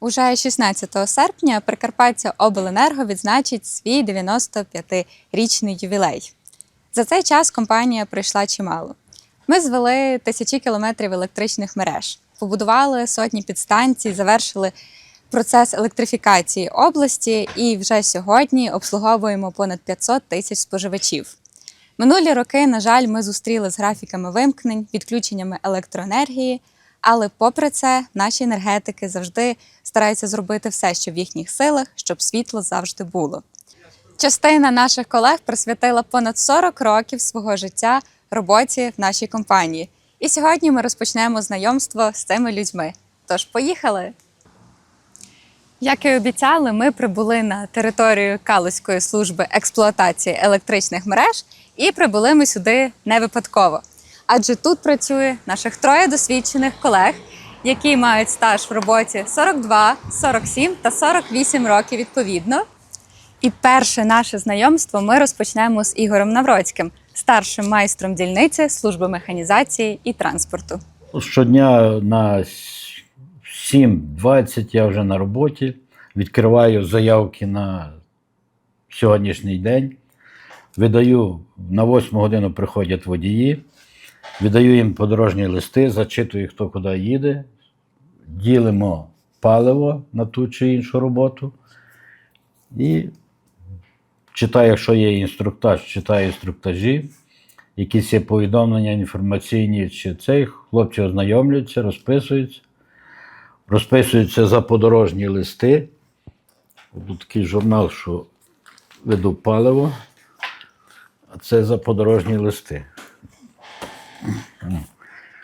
Уже 16 серпня Прикарпаття Обленерго відзначить свій 95-річний ювілей. За цей час компанія пройшла чимало. Ми звели тисячі кілометрів електричних мереж, побудували сотні підстанцій, завершили процес електрифікації області і вже сьогодні обслуговуємо понад 500 тисяч споживачів. Минулі роки, на жаль, ми зустріли з графіками вимкнень, відключеннями електроенергії, але попри це, наші енергетики завжди стараються зробити все, що в їхніх силах, щоб світло завжди було. Частина наших колег присвятила понад 40 років свого життя роботі в нашій компанії. І сьогодні ми розпочнемо знайомство з цими людьми. Тож, поїхали! Як і обіцяли, ми прибули на територію Калузької служби експлуатації електричних мереж і прибули ми сюди не випадково. Адже тут працює наших троє досвідчених колег, які мають стаж в роботі 42, 47 та 48 років відповідно. І перше наше знайомство ми розпочнемо з Ігорем Навроцьким, старшим майстром дільниці служби механізації і транспорту. Щодня на 7.20 я вже на роботі. Відкриваю заявки на сьогоднішній день. Видаю на 8 годину приходять водії, видаю їм подорожні листи, зачитую, хто куди їде, ділимо паливо на ту чи іншу роботу. І читаю, якщо є інструктаж, читаю інструктажі, якісь є повідомлення інформаційні, чи цей хлопці ознайомлюються, розписуються. Розписуються за подорожні листи. Тут такий журнал, що веду паливо, а це за подорожні листи.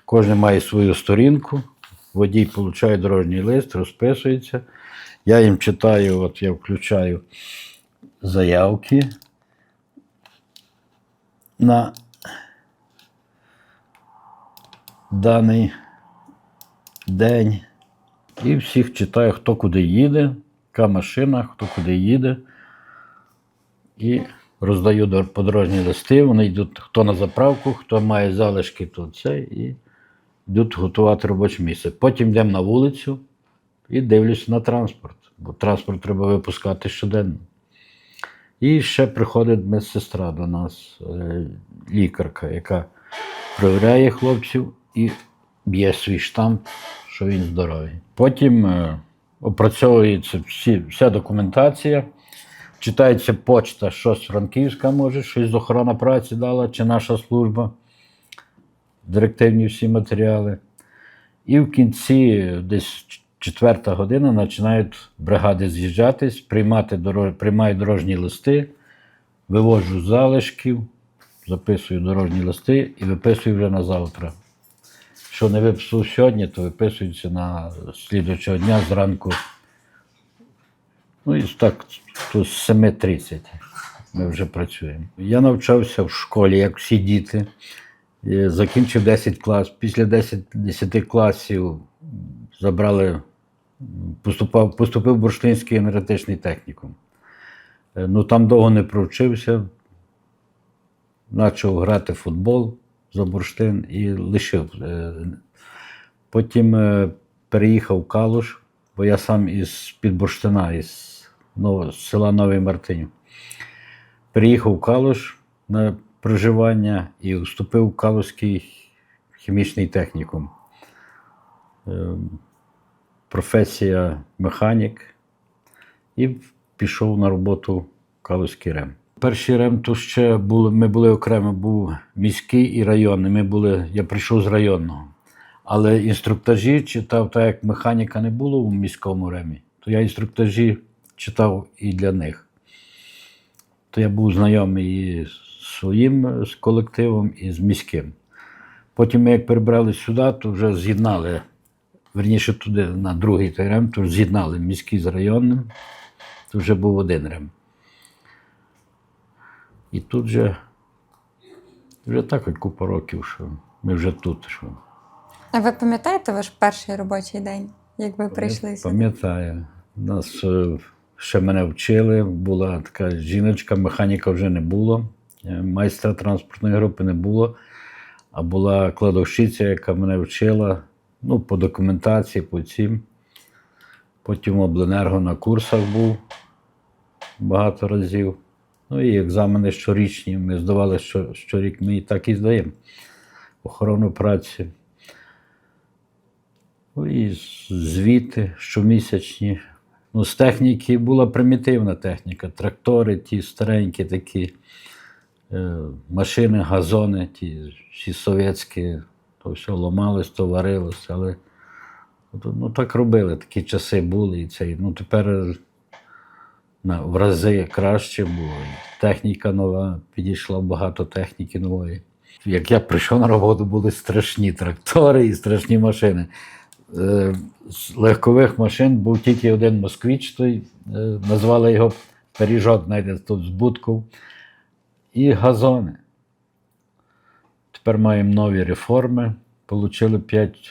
Кожен має свою сторінку, водій отримує дорожній лист, розписується. Я їм читаю, от я включаю заявки на даний день. І всіх читаю, хто куди їде, яка машина, хто куди їде. І роздаю дор- подорожні листи. Вони йдуть хто на заправку, хто має залишки, то це, і йдуть готувати робоче місце. Потім йдемо на вулицю і дивлюсь на транспорт, бо транспорт треба випускати щоденно. І ще приходить медсестра до нас, е, лікарка, яка перевіряє хлопців і б'є свій штамп, що він здоровий. Потім е, опрацьовується всі, вся документація, читається почта, щось Франківська може, щось з охорона праці дала, чи наша служба, директивні всі матеріали. І в кінці, десь четверта година, починають бригади з'їжджатись, приймати дорож... приймають дорожні листи, виводжу з залишків, записую дорожні листи і виписую вже на завтра. Що не виписав сьогодні, то виписується на слідуючого дня зранку. Ну і так, з 7.30 ми вже працюємо. Я навчався в школі, як всі діти. Закінчив 10 класів. Після 10, 10 класів забрали, поступав, поступив в Бурштинський енергетичний технікум. Е, Ну там довго не провчився, почав грати в футбол за бурштин і лишив. Е, Потім е, переїхав в Калуш, бо я сам із під бурштина, із з села Новий Мартинів. Переїхав в Калуш на проживання і вступив в Калузький хімічний технікум. Е, Професія механік і пішов на роботу в Калузький РЕМ. Перший РЕМ то ще були, ми були окремо, був міський і районний. Ми були, я прийшов з районного. Але інструктажі читав, так як механіка не було в міському ремі, то я інструктажі читав і для них. То я був знайомий і з своїм е, з колективом, і з міським. Потім ми як перебрали сюди, то вже з'єднали, верніше туди, на другий той рем, то з'єднали міський з районним, то вже був один рем. І тут же вже так от купа років, що ми вже тут. Що. А ви пам'ятаєте ваш перший робочий день, як ви прийшли сюди? Пам'ятаю. Нас е, ще мене вчили, була така жіночка, механіка вже не було, е, майстра транспортної групи не було, а була кладовщиця, яка мене вчила ну, по документації, по цим. Потім обленерго на курсах був багато разів. Ну і екзамени щорічні. Ми здавали що, щорік, ми і так і здаємо. Охорону праці. Ну і звіти щомісячні. Ну, з техніки була примітивна техніка. Трактори, ті старенькі такі, е, машини, газони, ті всі совєтські, то все ламалось, то варилось, але ну, так робили, такі часи були. І цей, ну, тепер на, в рази краще було. Техніка нова, підійшла багато техніки нової. Як я прийшов на роботу, були страшні трактори і страшні машини. Е, З легкових машин був тільки один москвич, той, е, назвали його пиріжок, знаєте, тут з будків, і газони. Тепер маємо нові реформи. Получили 5,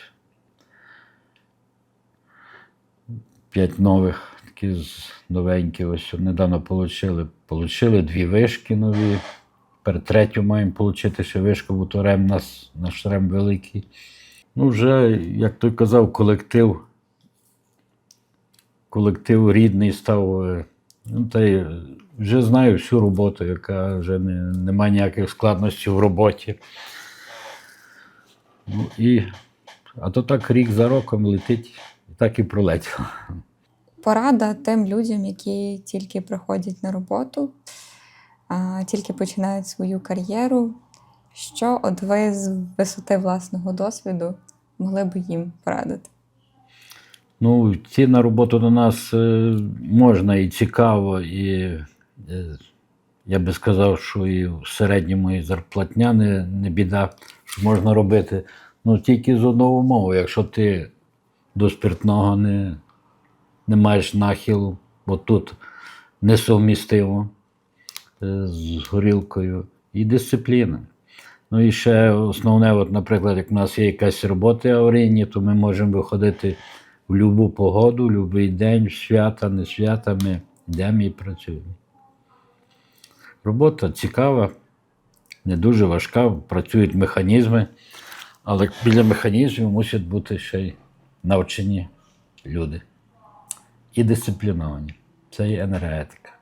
5 нових, такі новенькі. Ось недавно получили. Получили дві вишки нові. Тепер третю маємо отримати ще вишку, бо то нас, наш рем великий. Ну, вже, як той казав, колектив. Колектив рідний став. е, Ну, та й вже знаю всю роботу, яка вже не, немає ніяких складностей в роботі. Ну, і, а то так рік за роком летить, так і пролетіло. Порада тим людям, які тільки приходять на роботу, тільки починають свою кар'єру. Що от ви з висоти власного досвіду могли б їм порадити? Ну, йти на роботу до нас е, можна і цікаво, і е, я би сказав, що і в середньому і зарплатня не, не біда, що можна робити. Ну, тільки з одного умови, якщо ти до спиртного не, не маєш нахилу, бо тут несовмістимо е, з горілкою, і дисципліна. Ну і ще основне, от, наприклад, як в нас є якась роботи аварійні, то ми можемо виходити в будь-яку погоду, в будь-який день, свята, не свята, ми йдемо і працюємо. Робота цікава, не дуже важка, працюють механізми, але біля механізмів мусять бути ще й навчені люди і дисципліновані. Це є енергетика.